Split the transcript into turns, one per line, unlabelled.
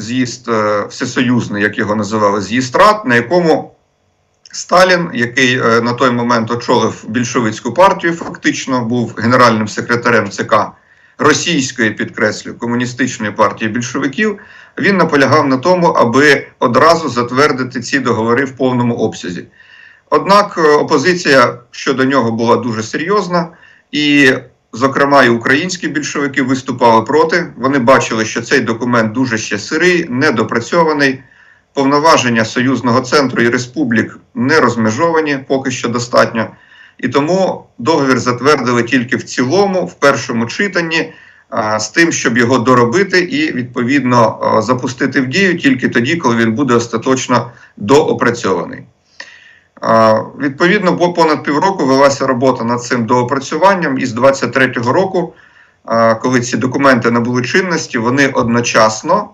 з'їзд е, всесоюзний, як його називали, з'їзд рад, на якому Сталін, який е, на той момент очолив більшовицьку партію, фактично був генеральним секретарем ЦК російської, підкреслю, комуністичної партії більшовиків, він наполягав на тому, аби одразу затвердити ці договори в повному обсязі. Однак е, опозиція щодо нього була дуже серйозна, і, зокрема, і українські більшовики виступали проти. Вони бачили, що цей документ дуже ще сирий, недопрацьований. Повноваження союзного центру і республік не розмежовані поки що достатньо. І тому договір затвердили тільки в цілому, в першому читанні, а, з тим, щоб його доробити і відповідно а, запустити в дію тільки тоді, коли він буде остаточно доопрацьований. Відповідно, бо понад півроку велася робота над цим доопрацюванням, і з 23-го року, коли ці документи набули чинності, вони одночасно